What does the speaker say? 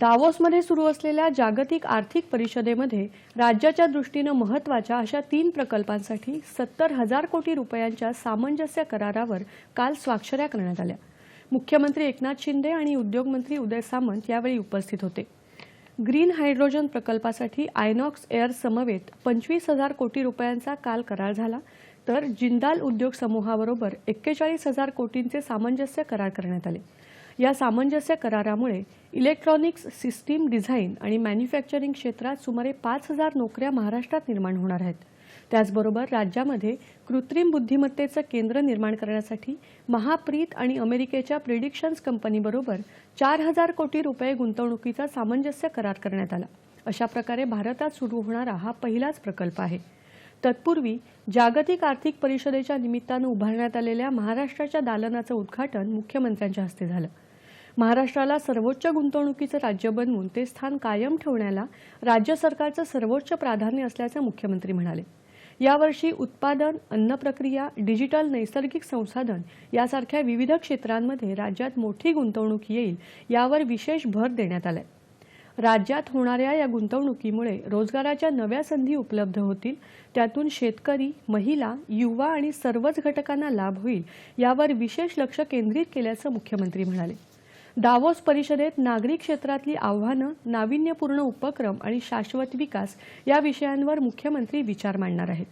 दावोसमध्ये सुरू असलेल्या जागतिक आर्थिक परिषदेमध्ये राज्याच्या दृष्टीनं महत्त्वाच्या अशा तीन प्रकल्पांसाठी सत्तर हजार कोटी रुपयांच्या सामंजस्य करारावर काल स्वाक्षऱ्या करण्यात आल्या. मुख्यमंत्री एकनाथ शिंदे आणि उद्योगमंत्री उदय सामंत यावेळी उपस्थित होते. ग्रीन हायड्रोजन प्रकल्पासाठी आयनॉक्स एअर समवेत पंचवीस हजार कोटी रुपयांचा काल करार झाला तर जिंदाल उद्योग समूहाबरोबर एक्केचाळीस हजार कोटींचे सामंजस्य करार करण्यात आले. या सामंजस्य करारामुळे इलेक्ट्रॉनिक्स सिस्टीम डिझाईन आणि मॅन्युफॅक्चरिंग क्षेत्रात सुमारे पाच हजार नोकऱ्या महाराष्ट्रात निर्माण होणार आहेत. त्याचबरोबर राज्यामध्ये कृत्रिम बुद्धिमत्तेचं केंद्र निर्माण करण्यासाठी महाप्रीत आणि अमेरिकेच्या प्रिडिक्शन्स कंपनीबरोबर चार हजार कोटी रुपये गुंतवणुकीचा सामंजस्य करार करण्यात आला. अशा प्रकारे भारतात सुरू होणारा हा पहिलाच प्रकल्प आहे. तत्पूर्वी जागतिक आर्थिक परिषदेच्या निमित्तानं उभारण्यात आलेल्या महाराष्ट्राच्या दालनाचं उद्घाटन मुख्यमंत्र्यांच्या हस्ते झालं. महाराष्ट्राला सर्वोच्च गुंतवणुकीचं राज्य बनवून ते स्थान कायम ठेवण्याला राज्य सरकारचं सर्वोच्च प्राधान्य असल्याचं मुख्यमंत्री म्हणाले. यावर्षी उत्पादन अन्न प्रक्रिया डिजिटल नैसर्गिक संसाधन यासारख्या विविध क्षेत्रांमध्ये राज्यात मोठी गुंतवणूक येईल यावर विशेष भर देण्यात आलाय. राज्यात होणाऱ्या या गुंतवणुकीमुळे रोजगाराच्या नव्या संधी उपलब्ध होतील. त्यातून शेतकरी महिला युवा आणि सर्वच घटकांना लाभ होईल यावर विशेष लक्ष केंद्रित केल्याचं मुख्यमंत्री म्हणाले. दावोस परिषदेत नागरी क्षेत्रातली आव्हानं नाविन्यपूर्ण उपक्रम आणि शाश्वत विकास या विषयांवर मुख्यमंत्री विचार मांडणार आहेत.